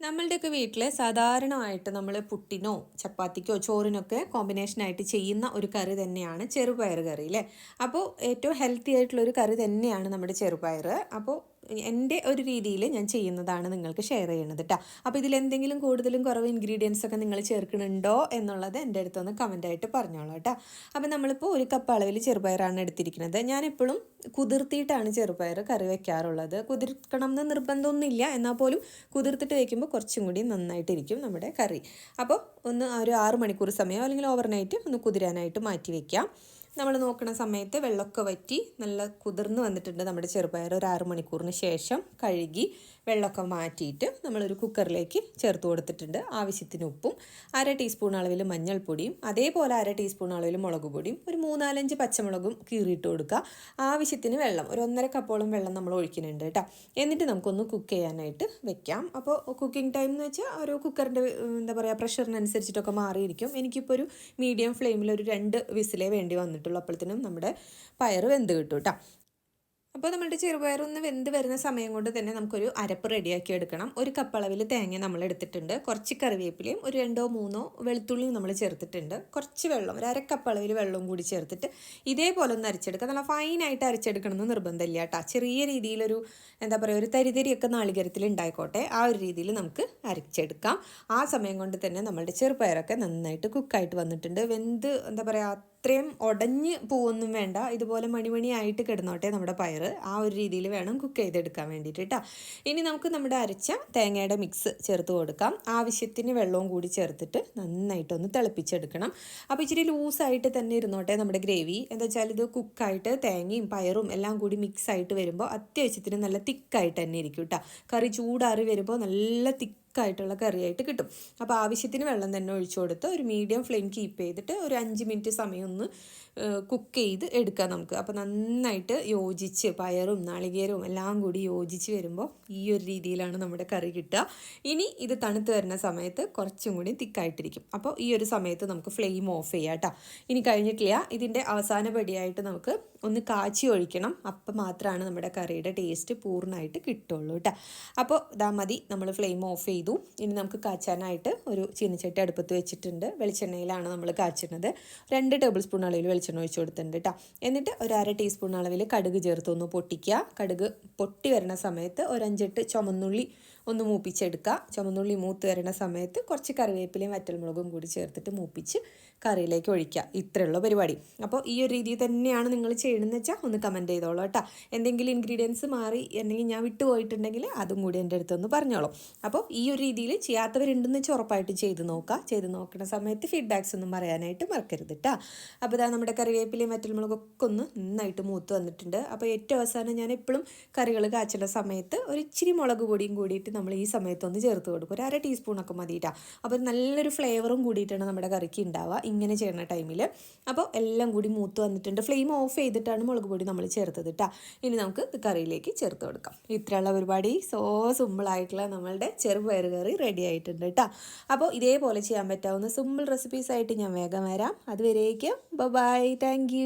നമ്മളുടെയൊക്കെ വീട്ടിൽ സാധാരണമായിട്ട് നമ്മൾ പുട്ടിനോ ചപ്പാത്തിക്കോ ചോറിനൊക്കെ കോമ്പിനേഷനായിട്ട് ചെയ്യുന്ന ഒരു കറി തന്നെയാണ് ചെറുപയർ കറി അല്ലേ അപ്പോൾ ഏറ്റവും ഹെൽത്തി ആയിട്ടുള്ള ഒരു കറി തന്നെയാണ് നമ്മുടെ ചെറുപയർ അപ്പോൾ എന്റെ ഒരു രീതിയിൽ ഞാൻ ചെയ്യുന്നതാണ് നിങ്ങൾക്ക് ഷെയർ ചെയ്യുന്നത് കേട്ടോ അപ്പോൾ ഇതിൽ എന്തെങ്കിലും കൂടുതലും കുറവ് ഇൻഗ്രീഡിയൻസ് ഒക്കെ നിങ്ങൾ ചേർക്കുന്നുണ്ടോ എന്നുള്ളത് എന്റെ അടുത്തൊന്ന് കമന്റായിട്ട് പറഞ്ഞോളൂ കേട്ടോ അപ്പോൾ നമ്മളിപ്പോൾ ഒരു കപ്പ് അളവിൽ ചെറുപയറാണ് എടുത്തിരിക്കുന്നത്. ഞാനെപ്പോഴും കുതിർത്തിയിട്ടാണ് ചെറുപയർ കറി വെക്കാറുള്ളത്. കുതിർക്കണം എന്ന് നിർബന്ധമൊന്നുമില്ല. എന്നാൽ പോലും കുതിർത്തിട്ട് വയ്ക്കുമ്പോൾ കുറച്ചും കൂടി നന്നായിട്ടിരിക്കും നമ്മുടെ കറി. അപ്പോൾ ഒന്ന് ഒരു ആറ് മണിക്കൂർ സമയം അല്ലെങ്കിൽ ഓവർനൈറ്റ് ഒന്ന് കുതിരാനായിട്ട് മാറ്റി വയ്ക്കാം നമ്മൾ നോക്കുന്ന സമയത്ത് വെള്ളമൊക്കെ വറ്റി നല്ല കുതിർന്ന് വന്നിട്ടുണ്ട് നമ്മുടെ ചെറുപയർ ഒരു ആറ് മണിക്കൂറിന് ശേഷം കഴുകി വെള്ളമൊക്കെ മാറ്റിയിട്ട് നമ്മളൊരു കുക്കറിലേക്ക് ചേർത്ത് കൊടുത്തിട്ടുണ്ട്. ആവശ്യത്തിന് ഉപ്പും അര ടീസ്പൂൺ അളവിൽ മഞ്ഞൾപ്പൊടിയും അതേപോലെ അര ടീസ്പൂൺ അളവിൽ മുളക് പൊടിയും ഒരു മൂന്നാലഞ്ച് പച്ചമുളകും കീറിയിട്ട് കൊടുക്കുക. ആവശ്യത്തിന് വെള്ളം ഒരു ഒന്നര കപ്പോളം വെള്ളം നമ്മൾ ഒഴിക്കുന്നുണ്ട് കേട്ടോ. എന്നിട്ട് നമുക്കൊന്ന് കുക്ക് ചെയ്യാനായിട്ട് വെക്കാം. അപ്പോൾ കുക്കിംഗ് ടൈം എന്ന് വെച്ചാൽ ഒരു കുക്കറിന്റെ എന്താ പറയുക പ്രഷറിനനുസരിച്ചിട്ടൊക്കെ മാറിയിരിക്കും. എനിക്കിപ്പോൾ ഒരു മീഡിയം ഫ്ലെയിമിൽ ഒരു രണ്ട് വിസിലേ വേണ്ടി വന്നിട്ടുള്ളൂ അപ്പോഴത്തേനും നമ്മുടെ പയർ വെന്ത് കിട്ടും കേട്ടോ അപ്പോൾ നമ്മുടെ ചെറുപയറൊന്ന് വെന്ത് വരുന്ന സമയം കൊണ്ട് തന്നെ നമുക്കൊരു അരപ്പ് റെഡിയാക്കി എടുക്കണം. ഒരു കപ്പ് അളവിൽ തേങ്ങ നമ്മൾ എടുത്തിട്ടുണ്ട്. കുറച്ച് കറിവേപ്പിലയും ഒരു രണ്ടോ മൂന്നോ വെളുത്തുള്ളിയും നമ്മൾ ചേർത്തിട്ടുണ്ട്. കുറച്ച് വെള്ളം ഒരു അര കപ്പ് അളവിൽ വെള്ളവും കൂടി ചേർത്തിട്ട് ഇതേപോലെ ഒന്ന് അരച്ചെടുക്കുക. നല്ല ഫൈനായിട്ട് അരച്ചെടുക്കണമെന്ന് നിർബന്ധമില്ല കേട്ടോ ചെറിയ രീതിയിലൊരു എന്താ പറയുക ഒരു തരിതരിയൊക്കെ നാളികരത്തിൽ ഉണ്ടായിക്കോട്ടെ. ആ ഒരു രീതിയിൽ നമുക്ക് അരച്ചെടുക്കാം. ആ സമയം കൊണ്ട് തന്നെ നമ്മളുടെ ചെറുപയറൊക്കെ നന്നായിട്ട് കുക്കായിട്ട് വന്നിട്ടുണ്ട്. വെന്ത് എന്താ പറയുക അത്രയും ഉടഞ്ഞ് പോവൊന്നും വേണ്ട. ഇതുപോലെ മണിമണിയായിട്ട് കിടന്നോട്ടെ നമ്മുടെ പയർ ആ ഒരു രീതിയിൽ വേണം കുക്ക് ചെയ്തെടുക്കാൻ വേണ്ടിയിട്ട് കേട്ടോ ഇനി നമുക്ക് നമ്മുടെ അരച്ച തേങ്ങയുടെ മിക്സ് ചേർത്ത് കൊടുക്കാം. ആവശ്യത്തിന് വെള്ളവും കൂടി ചേർത്തിട്ട് നന്നായിട്ടൊന്ന് തിളപ്പിച്ചെടുക്കണം. അപ്പോൾ ഇച്ചിരി ലൂസായിട്ട് തന്നെ ഇരുന്നോട്ടെ നമ്മുടെ ഗ്രേവി എന്താ വെച്ചാൽ ഇത് കുക്കായിട്ട് തേങ്ങയും പയറും എല്ലാം കൂടി മിക്സ് ആയിട്ട് വരുമ്പോൾ അത്യാവശ്യത്തിന് നല്ല തിക്കായിട്ട് തന്നെ ഇരിക്കും കേട്ടോ കറി ചൂടാറി വരുമ്പോൾ നല്ല തിക്ക് തിക്കായിട്ടുള്ള കറിയായിട്ട് കിട്ടും. അപ്പോൾ ആവശ്യത്തിന് വെള്ളം തന്നെ ഒഴിച്ചു കൊടുത്ത് ഒരു മീഡിയം ഫ്ലെയിം കീപ്പ് ചെയ്തിട്ട് ഒരു അഞ്ച് മിനിറ്റ് സമയം ഒന്ന് കുക്ക് ചെയ്ത് എടുക്കാം നമുക്ക്. അപ്പോൾ നന്നായിട്ട് യോജിച്ച് പയറും നാളികേരവും എല്ലാം കൂടി യോജിച്ച് വരുമ്പോൾ ഈ ഒരു രീതിയിലാണ് നമ്മുടെ കറി കിട്ടുക. ഇനി ഇത് തണുത്ത് വരുന്ന സമയത്ത് കുറച്ചും കൂടി തിക്കായിട്ടിരിക്കും. അപ്പോൾ ഈ ഒരു സമയത്ത് നമുക്ക് ഫ്ലെയിം ഓഫ് ചെയ്യാം കേട്ടോ. ഇനി കഴിഞ്ഞിട്ടില്ല. ഇതിന്റെ അവസാന പടിയായിട്ട് നമുക്ക് ഒന്ന് കാച്ചി ഒഴിക്കണം. അപ്പം മാത്രമാണ് നമ്മുടെ കറിയുടെ ടേസ്റ്റ് പൂർണമായിട്ട് കിട്ടുള്ളൂ കേട്ടോ. അപ്പോൾ ഇതാ മതി നമ്മൾ ഫ്ലെയിം ഓഫ് ചെയ്തു. ഇനി നമുക്ക് കാച്ചാനായിട്ട് ഒരു ചീനച്ചട്ടി അടുപ്പത്ത് വെച്ചിട്ടുണ്ട്. വെളിച്ചെണ്ണയിലാണ് നമ്മൾ കാച്ചുന്നത്. രണ്ട് ടേബിൾ സ്പൂൺ അളവിൽ വെളിച്ചെണ്ണ ഒഴിച്ചു കൊടുത്തിട്ടുണ്ട് കേട്ടോ എന്നിട്ട് ഒരു അര ടീസ്പൂൺ അളവിൽ കടുക് ചേർത്ത് ഒന്ന് പൊട്ടിക്കുക കടുക് പൊട്ടി വരുന്ന സമയത്ത് ഒരു അഞ്ചെട്ട് ചുമന്നുള്ളി ഒന്ന് മൂപ്പിച്ചെടുക്കുക ചുമന്നുള്ളി മൂത്ത് വരുന്ന സമയത്ത് കുറച്ച് കറിവേപ്പിലയും വറ്റൽമുളകും കൂടി ചേർത്തിട്ട് മൂപ്പിച്ച് കറിയിലേക്ക് ഒഴിക്കുക ഇത്രയുള്ള പരിപാടി. അപ്പോൾ ഈ ഒരു രീതിയിൽ തന്നെയാണ് നിങ്ങൾ ചെയ്യണമെന്ന് വെച്ചാൽ ഒന്ന് കമന്റ് ചെയ്തോളൂ കേട്ടോ എന്തെങ്കിലും ഇൻഗ്രീഡിയൻസ് മാറി അല്ലെങ്കിൽ ഞാൻ വിട്ടുപോയിട്ടുണ്ടെങ്കിൽ അതും കൂടി എന്റെ അടുത്തൊന്ന് പറഞ്ഞോളൂ. അപ്പോൾ ഈ ഒരു രീതിയിൽ ചെയ്യാത്തവരുണ്ടെന്ന് വെച്ചാൽ ഉറപ്പായിട്ട് ചെയ്ത് നോക്കുക. ചെയ്ത് നോക്കുന്ന സമയത്ത് ഫീഡ്ബാക്സ് ഒന്നും പറയാനായിട്ട് മറക്കരുത് കേട്ടോ അപ്പോൾ ഇതാ നമ്മുടെ കറിവേപ്പിലയും വറ്റൽമുളകൊക്കെ ഒന്ന് നന്നായിട്ട് മൂത്ത് വന്നിട്ടുണ്ട്. അപ്പോൾ ഏറ്റവും അവസാനം ഞാൻ എപ്പോഴും കറികൾ കാച്ചുന്ന സമയത്ത് ഒരു ഇച്ചിരി മുളക് പൊടിയും കൂടിയിട്ട് നമ്മൾ ഈ സമയത്തൊന്ന് ചേർത്ത് കൊടുക്കും. ഒരു അര ടീസ്പൂണൊക്കെ മതിയിട്ടാ അപ്പോൾ നല്ലൊരു ഫ്ലേവറും കൂടിയിട്ടാണ് നമ്മുടെ കറിക്ക് ഉണ്ടാവുക ഇങ്ങനെ ചെയ്യുന്ന ടൈമിൽ അപ്പോൾ എല്ലാം കൂടി മൂത്ത് വന്നിട്ടുണ്ട്. ഫ്ലെയിം ഓഫ് ചെയ്തിട്ടാണ് മുളക് പൊടി നമ്മൾ ചേർത്തത് കേട്ടോ ഇനി നമുക്ക് കറിയിലേക്ക് ചേർത്ത് കൊടുക്കാം. ഇത്രയുള്ള പരിപാടി. സോ സിമ്പിളായിട്ടുള്ള നമ്മളുടെ ചെറുപയർ കറി റെഡി ആയിട്ടുണ്ട് കേട്ടോ അപ്പോൾ ഇതേപോലെ ചെയ്യാൻ പറ്റാവുന്ന സിമ്പിൾ റെസിപ്പീസ് ആയിട്ട് ഞാൻ വേഗം വരാം. അതുവരേക്കും ബൈ താങ്ക്